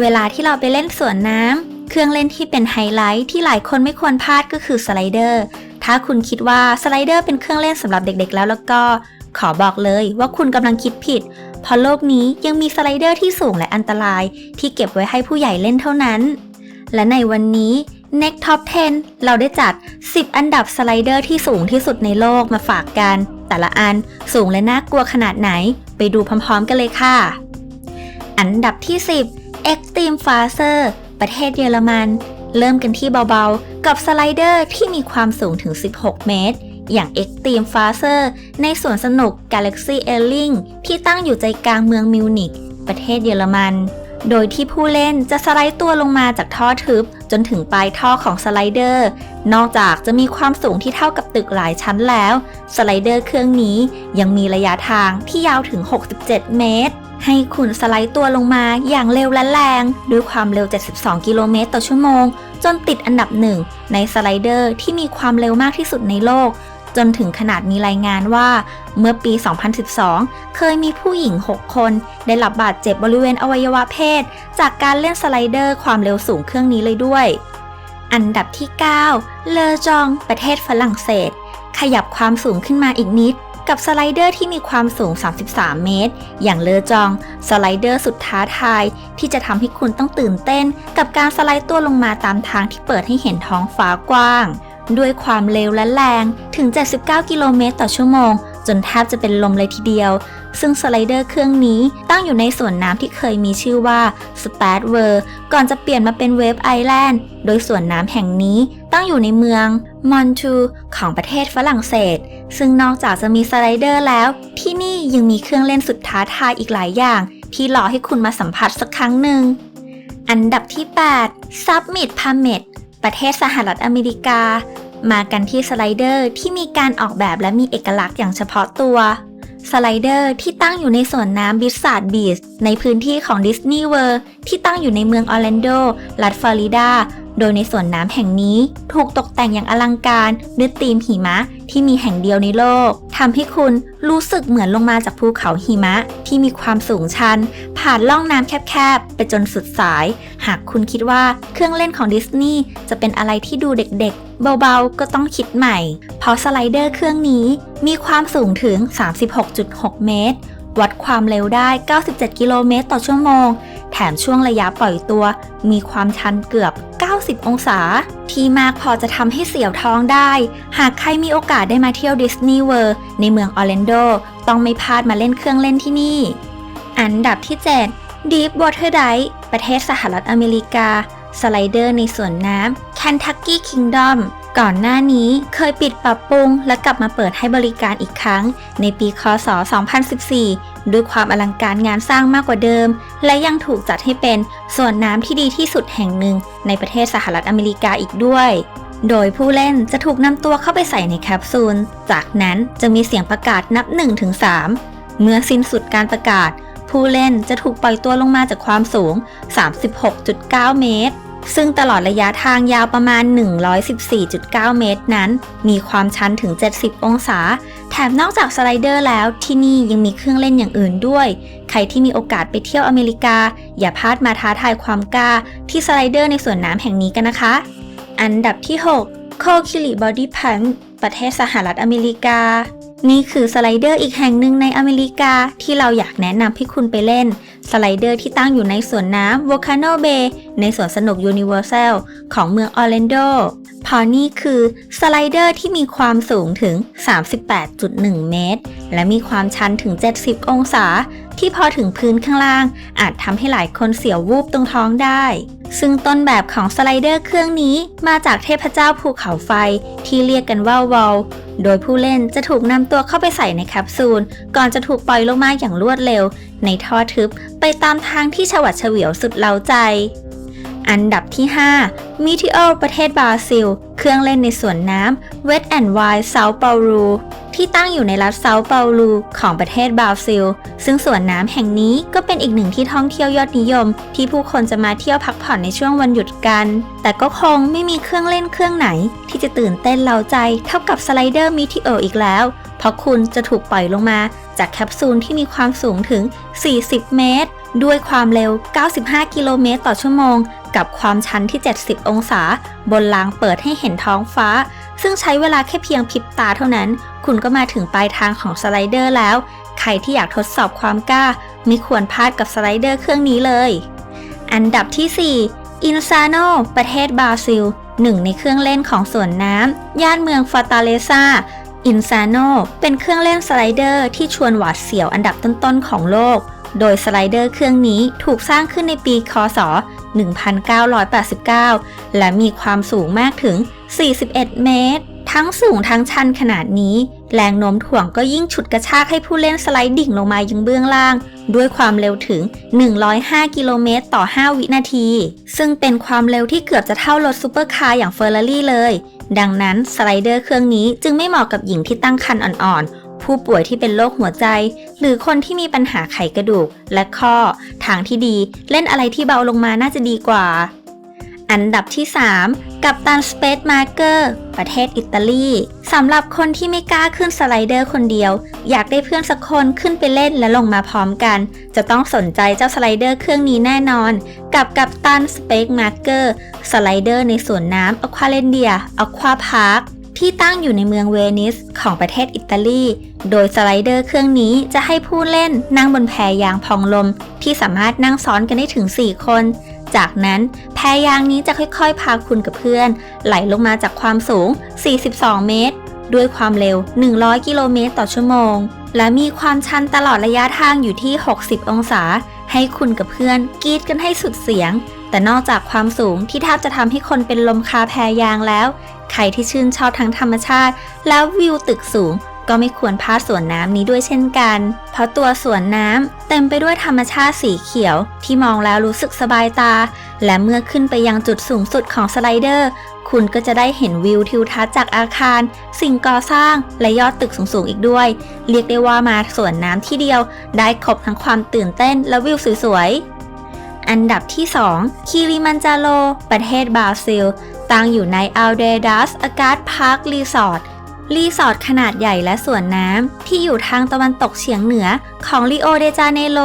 เวลาที่เราไปเล่นสวนน้ำเครื่องเล่นที่เป็นไฮไลท์ที่หลายคนไม่ควรพลาดก็คือสไลเดอร์ ถ้าคุณคิดว่าสไลเดอร์เป็นเครื่องเล่นสำหรับเด็กๆ แล้วแล้วก็ ขอบอกเลยว่าคุณกำลังคิดผิด เพราะโลกนี้ยังมีสไลเดอร์ที่สูงและอันตราย ที่เก็บไว้ให้ผู้ใหญ่เล่นเท่านั้น และในวันนี้ Next Top 10 เราได้จัด 10 อันดับสไลเดอร์ที่สูงที่สุดในโลกมาฝากกัน แต่ละอันสูงและน่ากลัวขนาดไหน ไปดูพร้อมๆกันเลยค่ะ อันดับที่ 10 Extreme Faster ประเทศเยอรมัน เริ่มกันที่เบาๆ กับสไลเดอร์ที่มีความสูงถึง 16 เมตร อย่าง Extreme Faster ในสวนสนุก Galaxy a i r l i n g ที่ตั้งอยู่ใจกลางเมืองมิวนิกประเทศเยอรมัน โดยที่ผู้เล่นจะสไลด์ตัวลงมาจากท่อทึบ จนถึงปลายท่อของสไลเดอร์ นอกจากจะมีความสูงที่เท่ากับตึกหลายชั้นแล้ว สไลเดอร์เครื่องนี้ยังมีระยะทางที่ยาวถึง 67 เมตร ให้คุณสไลด์ตัวลงมาอย่างเร็วและแรง ด้วยความเร็ว 72 กิโลเมตรต่อชั่วโมง จนติดอันดับหนึ่งในสไลเดอร์ที่มีความเร็วมากที่สุดในโลก จนถึงขนาดมีรายงานว่า เมื่อปี 2012 เคยมีผู้หญิง 6 คน ได้รับบาดเจ็บบริเวณอวัยวะเพศ จากการเล่นสไลเดอร์ความเร็วสูงเครื่องนี้เลยด้วย อันดับที่ 9 เลอจอง ประเทศฝรั่งเศส ขยับความสูงขึ้นมาอีกนิด กับสไลเดอร์ที่มีความสูง 33 เมตร อย่างเลอจอง สไลเดอร์สุดท้าทาย ที่จะทำให้คุณต้องตื่นเต้น กับการสไลด์ตัวลงมาตามทางที่เปิดให้เห็นท้องฟ้ากว้าง ด้วยความเร็วและแรงถึง 79 กิโลเมตรต่อชั่วโมง จนแทบจะเป็นลมเลยทีเดียว ซึ่งสไลเดอร์เครื่องนี้ตั้งอยู่ในสวนน้ำที่เคยมีชื่อว่าสเปดเวอร์ก่อนจะเปลี่ยนมาเป็นเวฟไอแลนด์โดยสวนน้ำแห่งนี้ตั้งอยู่ในเมืองมอนทูของประเทศฝรั่งเศส ซึ่งนอกจากจะมีสไลเดอร์แล้ว ที่นี่ยังมีเครื่องเล่นสุดท้าทายอีกหลายอย่าง ที่รอให้คุณมาสัมผัสสักครั้งหนึ่งอันดับที่8 Summit p a m e t ประเทศสหรัฐอเมริกา มากันที่สไลเดอร์ที่มีการออกแบบและมีเอกลักษณ์อย่างเฉพาะตัว สไลเดอร์ที่ตั้งอยู่ในสวนน้ำบิสซาร์ดบีชในพื้นที่ของดิสนีย์เวิลด์ที่ตั้งอยู่ในเมืองออร์แลนโด รัฐฟลอริดา โดยในสวนน้ำแห่งนี้ ถูกตกแต่งอย่างอลังการด้วยธีมหิมะที่มีแห่งเดียวในโลกทำให้คุณรู้สึกเหมือนลงมาจากภูเขาหิมะที่มีความสูงชัน ผ่านล่องน้ำแคบๆ ไปจนสุดสาย หากคุณคิดว่าเครื่องเล่นของดิสนีย์จะเป็นอะไรที่ดูเด็กๆ เบาๆ ก็ต้องคิดใหม่ เพราะสไลเดอร์เครื่องนี้มีความสูงถึง 36.6 เมตร วัดความเร็วได้ 97 กิโลเมตรต่อชั่วโมง แถมช่วงระยะปล่อยตัว มีความชันเกือบ 90 องศา ที่มากพอจะทำให้เสียวท้องได้ หากใครมีโอกาสได้มาเที่ยวดิสนีย์เวิลด์ในเมืองออร์แลนโด ต้องไม่พลาดมาเล่นเครื่องเล่นที่นี่ อันดับที่ 7 Deep Water Dive ประเทศสหรัฐอเมริกา สไลเดอร์ในสวนน้ำ Kentucky Kingdom ก่อนหน้านี้เคยปิดปรับปรุง และกลับมาเปิดให้บริการอีกครั้ง ในปีคศ 2014 ด้วยความอลังการงานสร้างมากกว่าเดิม และยังถูกจัดให้เป็นสวนน้ำที่ดีที่สุดแห่งหนึ่ง ในประเทศสหรัฐอเมริกาอีกด้วยโดยผู้เล่นจะถูกนำตัวเข้าไปใส่ในแคปซูล จากนั้นจะมีเสียงประกาศนับ 1-3 เมื่อสิ้นสุดการประกาศ ผู้เล่นจะถูกปล่อยตัวลงมาจากความสูง 36.9 เมตร ซึ่งตลอดระยะทางยาวประมาณ 114.9 เมตรนั้น มีความชันถึง 70 องศา แถมนอกจากสไลเดอร์แล้วที่นี่ยังมีเครื่องเล่นอย่างอื่นด้วย ใครที่มีโอกาสไปเที่ยวอเมริกา อย่าพลาดมาท้าทายความกล้าที่สไลเดอร์ในสวนน้ำแห่งนี้กันนะคะ อันดับที่ 6 โคคิริบอดี้พันประเทศสหรัฐอเมริกา นี่คือสไลเดอร์อีกแห่งหนึ่งในอเมริกาที่เราอยากแนะนำให้คุณไปเล่น สไลเดอร์ที่ตั้งอยู่ในสวนน้ำ Volcano Bay ในสวนสนุก Universal ของเมืองออร์แลนโดพราะนี่คือสไลเดอร์ที่มีความสูงถึง 38.1 เมตร และมีความชันถึง 70 องศา ที่พอถึงพื้นข้างล่าง อาจทำให้หลายคนเสียววูบตรงท้องได้ ซึ่งต้นแบบของสไลเดอร์เครื่องนี้มาจากเทพเจ้าภูเขาไฟที่เรียกกันว่าวอลโดยผู้เล่นจะถูกนำตัวเข้าไปใส่ในแคปซูล ก่อนจะถูกปล่อยลงมาอย่างรวดเร็ว ในท่อทึบไปตามทางที่ฉวัดเฉวียวสุดเล้าใจ อันดับที่ 5 Meteor ประเทศบราซิล เครื่องเล่นในสวนน้ำ Wet and Wild Sao Paulo ที่ตั้งอยู่ในรัฐเซาเปาลูของประเทศบราซิล ซึ่งสวนน้ำแห่งนี้ก็เป็นอีกหนึ่งที่ท่องเที่ยวยอดนิยม ที่ผู้คนจะมาเที่ยวพักผ่อนในช่วงวันหยุดกัน แต่ก็คงไม่มีเครื่องเล่นเครื่องไหน ที่จะตื่นเต้นเล้าใจเท่ากับสไลเดอร์มิทิโออีกแล้วเพเพราะคุณจะถูกปล่อยลงมา จากแคปซูลที่มีความสูงถึง 40 เมตร ด้วยความเร็ว 95 กิโลเมตรต่อชั่วโมง กับความชันที่ 70 องศา บนรางเปิดให้เห็นท้องฟ้า ซึ่งใช้เวลาแค่เพียงพริบตาเท่านั้น คุณก็มาถึงปลายทางของสไลเดอร์แล้ว ใครที่อยากทดสอบความกล้า ไม่ควรพลาดกับสไลเดอร์เครื่องนี้เลย อันดับที่ 4 อินซาโนประเทศบราซิล หนึ่งในเครื่องเล่นของสวนน้ำ ย่านเมืองฟาตาเลซาอินซาโนเป็นเครื่องเล่นสไลเดอร์ที่ชวนหวาดเสียวอันดับต้นๆของโลก โดยสไลเดอร์เครื่องนี้ถูกสร้างขึ้นในปี คศ 1989 และมีความสูงมากถึง 41 เมตร ทั้งสูงทั้งชันขนาดนี้ แรงโน้มถ่วงก็ยิ่งฉุดกระชากให้ผู้เล่นสไลด์ดิ่งลงมายังเบื้องล่าง ด้วยความเร็วถึง 105 กิโลเมตรต่อ 5 วินาที ซึ่งเป็นความเร็วที่เกือบจะเท่ารถซูเปอร์คาร์อย่างเฟอร์รารี่เลย ดังนั้นสไลเดอร์เครื่องนี้จึงไม่เหมาะกับหญิงที่ตั้งครรภ์อ่อนๆ ผู้ป่วยที่เป็นโรคหัวใจ หรือคนที่มีปัญหาไขกระดูก และข้อ ทางที่ดีเล่นอะไรที่เบาลงมาน่าจะดีกว่า อันดับที่ 3 กับตันสเปซมาร์เกอร์ประเทศอิตาลีสำหรับคนที่ไม่กล้าขึ้นสไลเดอร์คนเดียว อยากได้เพื่อนสักคนขึ้นไปเล่นและลงมาพร้อมกัน จะต้องสนใจเจ้าสไลเดอร์เครื่องนี้แน่นอน กับกับตันสเปซมาร์เกอร์สไลเดอร์ในสวนน้ำอควาเลนเดียอควาพาร์คที่ตั้งอยู่ในเมืองเวนิสของประเทศอิตาลี โดยสไลเดอร์เครื่องนี้จะให้ผู้เล่นนั่งบนแพยางพองลม ที่สามารถนั่งซ้อนกันได้ถึง 4 คน จากนั้นแพยางนี้จะค่อยๆ พาคุณกับเพื่อน ไหลลงมาจากความสูง 42 เมตร ด้วยความเร็ว 100 กิโลเมตรต่อชั่วโมง และมีความชันตลอดระยะทางอยู่ที่ 60 องศา ให้คุณกับเพื่อนกรีดกันให้สุดเสียง แต่นอกจากความสูงที่แทบจะทำให้คนเป็นลมคาแพยางแล้ว ใครที่ชื่นชอบทั้งธรรมชาติ แล้ววิวตึกสูงก็ไม่ควรพลาดสวนน้ำนี้ด้วยเช่นกัน เพราะตัวสวนน้ำ เต็มไปด้วยธรรมชาติสีเขียวที่มองแล้วรู้สึกสบายตา และเมื่อขึ้นไปยังจุดสูงสุดของสไลเดอร์ คุณก็จะได้เห็นวิวทิวทัศน์จากอาคาร สิ่งก่อสร้างและยอดตึกสูงๆอีกด้วย เรียกได้ว่ามาสวนน้ำที่เดียว ได้ครบทั้งความตื่นเต้นและวิวสวยๆ อันดับที่ 2คิริมันจาโรประเทศบราซิลตั้งอยู่ในอัลเดดัสอากาศพาร์ครีสอร์ท รีสอร์ทขนาดใหญ่และสวนน้ำที่อยู่ทางตะวันตกเฉียงเหนือของริโอเดจาเนโร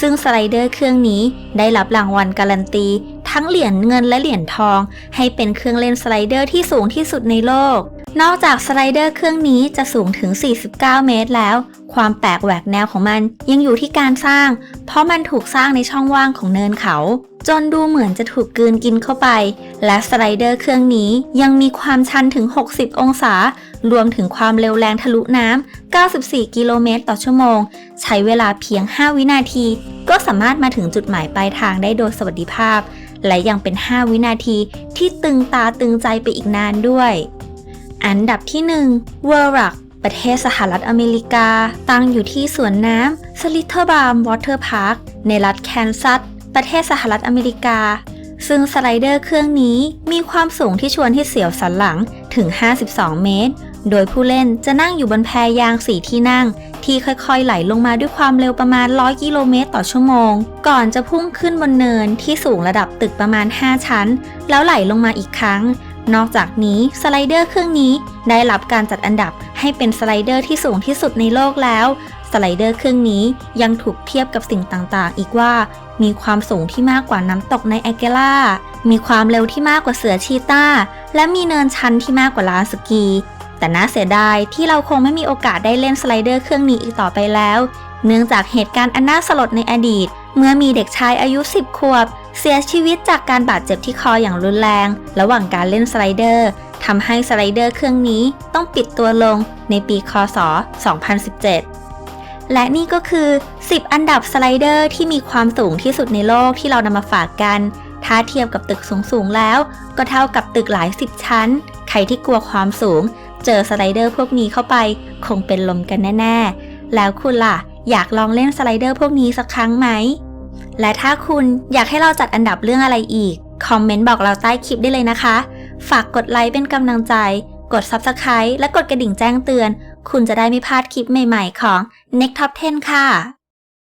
ซึ่งสไลเดอร์เครื่องนี้ได้รับรางวัลการันตี ทั้งเหรียญเงินและเหรียญทอง ให้เป็นเครื่องเล่นสไลเดอร์ที่สูงที่สุดในโลก นอกจากสไลเดอร์เครื่องนี้จะสูงถึง 49 เมตรแล้ว ความแปลกแหวกแนวของมันยังอยู่ที่การสร้าง เพราะมันถูกสร้างในช่องว่างของเนินเขา จนดูเหมือนจะถูกกืนกินเข้าไป และสไลเดอร์เครื่องนี้ยังมีความชันถึง 60 องศา รวมถึงความเร็วแรงทะลุน้ำ 94 กิโลเมตรต่อชั่วโมง ใช้เวลาเพียง 5 วินาที ก็สามารถมาถึงจุดหมายปลายทางได้โดยสวัสดิภาพ และยังเป็น 5 วินาทีที่ตึงตาตึงใจไปอีกนานด้วย อันดับที่1เวอร์รักประเทศสหรัฐอเมริกา ตั้งอยู่ที่สวนน้ำสลิเทอร์บาร์มวอเตอร์พาร์คในรัฐแคนซัส ประเทศสหรัฐอเมริกา ซึ่งสไลเดอร์เครื่องนี้มีความสูงที่ชวนให้เสียวสันหลังถึง 52 เมตร โดยผู้เล่นจะนั่งอยู่บนแพยางสีที่นั่ง ที่ค่อยๆ ไหลลงมาด้วยความเร็วประมาณ 100 กิโลเมตรต่อชั่วโมง ก่อนจะพุ่งขึ้นบนเนินที่สูงระดับตึกประมาณ 5 ชั้น แล้วไหลลงมาอีกครั้ง นอกจากนี้สไลเดอร์เครื่องนี้ได้รับการจัดอันดับให้เป็นสไลเดอร์ที่สูงที่สุดในโลกแล้ว สไลเดอร์เครื่องนี้ยังถูกเทียบกับสิ่งต่างๆ อีกว่า มีความสูงที่มากกว่าน้ำตกในแอเกล่า มีความเร็วที่มากกว่าเสือชีตาและมีเนินชันที่มากกว่าลานสกี แต่น่าเสียดายที่เราคงไม่มีโอกาสได้เล่นสไลเดอร์เครื่องนี้อีกต่อไปแล้ว เนื่องจากเหตุการณ์อันน่าสลดในอดีต เมื่อมีเด็กชายอายุ 10 ขวบ เสียชีวิตจากการบาดเจ็บที่คออย่างรุนแรง ระหว่างการเล่นสไลเดอร์ทำให้สไลเดอร์เครื่องนี้ต้องปิดตัวลงในปีคศ 2017 และนี่ก็คือ 10 อันดับสไลเดอร์ที่มีความสูงที่สุดในโลกที่เรานำมาฝากกัน ถ้าเทียบกับตึกสูงๆแล้ว ก็เท่ากับตึกหลายสิบชั้น ใครที่กลัวความสูง เจอสไลเดอร์พวกนี้เข้าไป คงเป็นลมกันแน่ ๆ แล้วคุณล่ะ อยากลองเล่นสไลเดอร์พวกนี้สักครั้งไหม และถ้าคุณอยากให้เราจัดอันดับเรื่องอะไรอีก คอมเมนต์บอกเราใต้คลิปได้เลยนะคะ ฝากกดไลค์เป็นกำลังใจ กด Subscribe และกดกระดิ่งแจ้งเตือน คุณจะได้ไม่พลาดคลิปใหม่ๆของ Next Top 10 ค่ะ